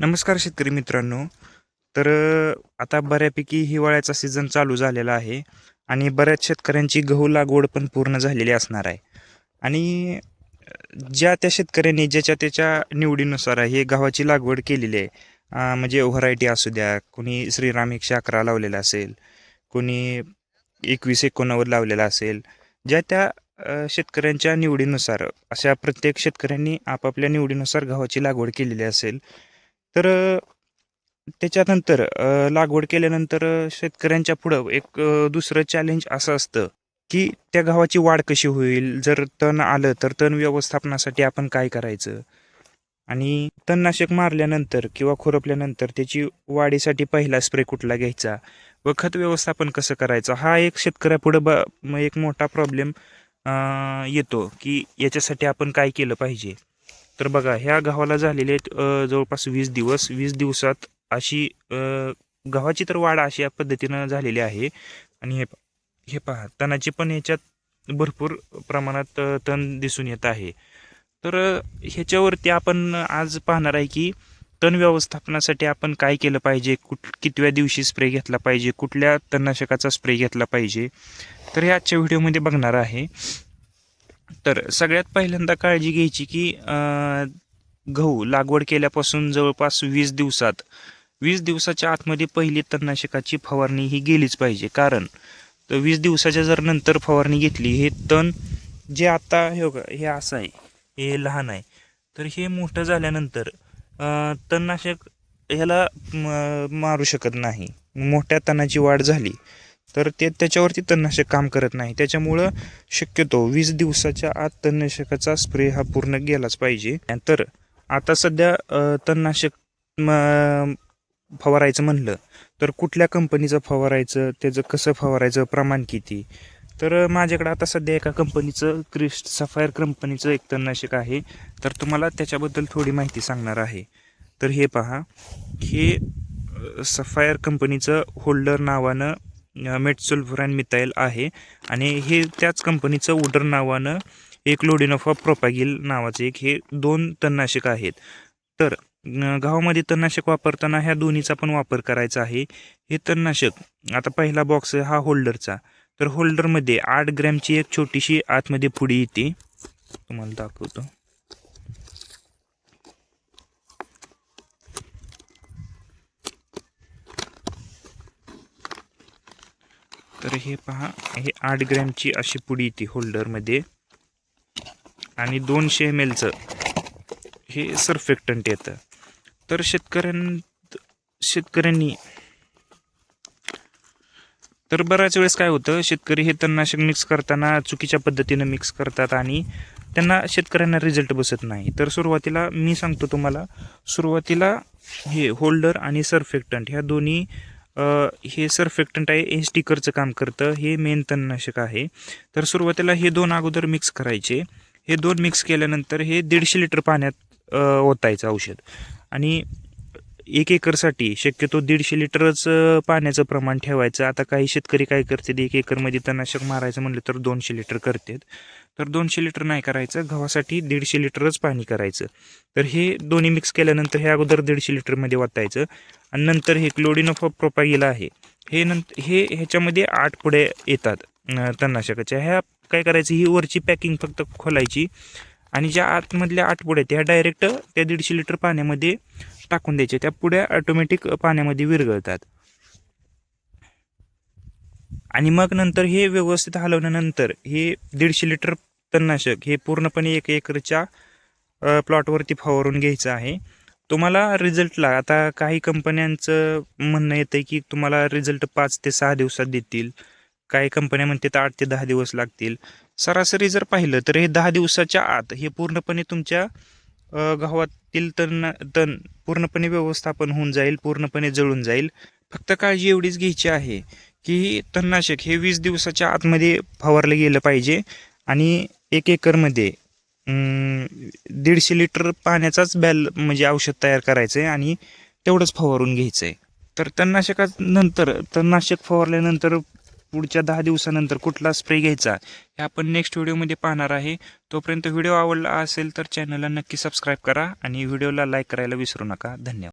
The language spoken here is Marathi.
नमस्कार शेतकरी मित्रांनो. तर आता बऱ्यापैकी हिवाळ्याचा सीझन चालू झालेला आहे आणि बऱ्याच शेतकऱ्यांची गहू लागवड पण पूर्ण झालेली असणार आहे. आणि ज्या त्या शेतकऱ्यांनी ज्याच्या त्याच्या निवडीनुसार हे गव्हाची लागवड केलेली आहे. म्हणजे व्हरायटी असू द्या कोणी श्रीराम एकशे अकरा लावलेला असेल कोणी एकवीस एकोणावन्न लावलेला असेल ज्या त्या शेतकऱ्यांच्या निवडीनुसार अशा प्रत्येक शेतकऱ्यांनी आपापल्या निवडीनुसार गव्हाची लागवड केलेली असेल तर त्याच्यानंतर लागवड केल्यानंतर शेतकऱ्यांच्या पुढं एक दुसरं चॅलेंज असं असतं की त्या गव्हाची वाढ कशी होईल? जर तण आलं तर तण व्यवस्थापनासाठी आपण काय करायचं? आणि तणनाशक मारल्यानंतर किंवा खुरपल्यानंतर त्याची वाढीसाठी पहिला स्प्रे कुठला घ्यायचा? व खत व्यवस्थापन कसं करायचं? हा एक शेतकऱ्यापुढं ब एक मोठा प्रॉब्लेम येतो की याच्यासाठी आपण काय केलं पाहिजे? तर बघा ह्या गव्हाला झालेले आहेत जवळपास वीस दिवस. वीस दिवसात अशी गव्हाची तर वाढ अशा पद्धतीनं झालेली आहे. आणि हे हे पहा तणाची पण ह्याच्यात भरपूर प्रमाणात तण दिसून येत आहे. तर ह्याच्यावरती आपण आज पाहणार आहे की तण व्यवस्थापनासाठी आपण काय केलं पाहिजे? कुठ कितव्या दिवशी स्प्रे घेतला पाहिजे? कुठल्या तणनाशकाचा स्प्रे घेतला पाहिजे? तर हे आजच्या व्हिडिओमध्ये बघणार आहे. तर सगळ्यात पहिल्यांदा काळजी घ्यायची की गहू लागवड केल्यापासून जवळपास वीस दिवसात वीस दिवसाच्या आतमध्ये पहिली तणनाशकाची फवारणी ही गेलीच पाहिजे. कारण तर वीस दिवसाच्या जर नंतर फवारणी घेतली हे तण जे आता हे बघा हे असं आहे हे लहान आहे. तर हे मोठं झाल्यानंतर तणनाशक ह्याला म- मारू शकत नाही. मोठ्या तणाची वाढ झाली. तर ते त्याच्यावरती तणनाशक काम करत नाही. त्याच्यामुळं शक्यतो वीस दिवसाच्या आत तणनाशकाचा स्प्रे हा पूर्ण गेलाच पाहिजे. तर आता सध्या तणनाशक म, फवारायचं म्हणलं तर कुठल्या कंपनीचं फवारायचं त्याचं कसं फवारायचं प्रमाण किती? तर माझ्याकडे आता सध्या एका कंपनीचं क्रिस्ट सफायर कंपनीचं एक तणनाशक आहे. तर तुम्हाला त्याच्याबद्दल थोडी माहिती सांगणार आहे. तर हे पहा हे सफायर कंपनीचं होल्डर नावानं मेटसुल्फुरॅन मिथाईल आहे. आणि हे त्याच कंपनीचं उडर नावानं एक लोडिनोफा प्रोपॅगिल नावाचे एक हे दोन तणनाशक आहेत. तर गावामध्ये तणनाशक वापरताना ह्या दोन्हीचा पण वापर करायचा आहे. हे तणनाशक आता पहिला बॉक्स हा होल्डरचा. तर होल्डरमध्ये आठ ग्रॅमची एक छोटीशी आतमध्ये पुडी येते. तुम्हाला दाखवतो. तर हे पहा हे आठ ग्रॅमची अशी पुडी येते होल्डरमध्ये. आणि दोनशे एम एलचं हे सर्फेक्टंट येतं. तर शेतकऱ्यां शेतकऱ्यांनी तर बऱ्याच वेळेस काय होतं शेतकरी हे तणनाशक मिक्स करताना चुकीच्या पद्धतीनं मिक्स करतात आणि त्यांना शेतकऱ्यांना रिझल्ट बसत नाही. तर सुरुवातीला मी सांगतो तुम्हाला सुरुवातीला हे होल्डर आणि सर्फेक्टंट ह्या दोन्ही हे सर्फेक्टंट आहे हे स्टिकरचं काम करतं हे मेन तणनाशक आहे. तर सुरुवातीला हे दोन अगोदर मिक्स करायचे. हे दोन मिक्स केल्यानंतर हे दीडशे लिटर पाण्यात ओतायचं औषध. आणि एक एकरसाठी शक्यतो दीडशे लिटरच पाण्याचं प्रमाण ठेवायचं. आता काही शेतकरी काय करतात एक एकरमध्ये तणनाशक मारायचं म्हणलं तर दोनशे लिटर करतात. तर दोनशे लिटर नाही करायचं गव्हासाठी दीडशे लिटरच पाणी करायचं. तर हे दोन्ही मिक्स केल्यानंतर हे अगोदर दीडशे लिटरमध्ये वाटायचं आणि नंतर हे क्लोडिन ऑफ प्रोपागिला आहे. हे नंतर हे ह्याच्यामध्ये आठ पुढे येतात तणनाशकाच्या. ह्या काय करायचं ही वरची पॅकिंग फक्त खोलायची. आणि ज्या आतमधल्या आठ पुढे त्या डायरेक्ट त्या दीडशे लिटर पाण्यामध्ये टाकून द्यायच्या त्या पुढ्या ऑटोमॅटिक पाण्यामध्ये विरघळतात. आणि मग नंतर हे व्यवस्थित हलवल्यानंतर हे दीडशे लिटर तणनाशक हे पूर्णपणे एक एकरच्या प्लॉटवरती फवारून घ्यायचं आहे. तुम्हाला रिझल्टला आता काही कंपन्यांचं म्हणणं येतं की तुम्हाला रिझल्ट पाच ते सहा दिवसात देतील. काही कंपन्या म्हणतात आठ ते दहा दिवस लागतील. सरासरी जर पाहिलं तर हे दहा दिवसाच्या आत हे पूर्णपणे तुमच्या गव्हात गव्हातील तण तण पूर्णपणे व्यवस्थापन होऊन जाईल पूर्णपणे जळून जाईल. फक्त काळजी एवढीच घ्यायची आहे की तणनाशक हे वीस दिवसाच्या आतमध्ये फवारलं गेलं पाहिजे आणि एक एकरमध्ये दीडशे लिटर पाण्याचाच बॅल म्हणजे औषध तयार करायचं आहे आणि तेवढंच फवारून घ्यायचं आहे. तर तणनाशकानंतर तणनाशक फवारल्यानंतर पुढच्या दहा दिवसानंतर कुठला स्प्रे घ्यायचा हे आपण नेक्स्ट व्हिडिओमध्ये पाहणार आहे. तोपर्यंत व्हिडिओ आवडला असेल तर चॅनलला नक्की सबस्क्राईब करा आणि व्हिडिओला लाईक करायला विसरू नका. धन्यवाद.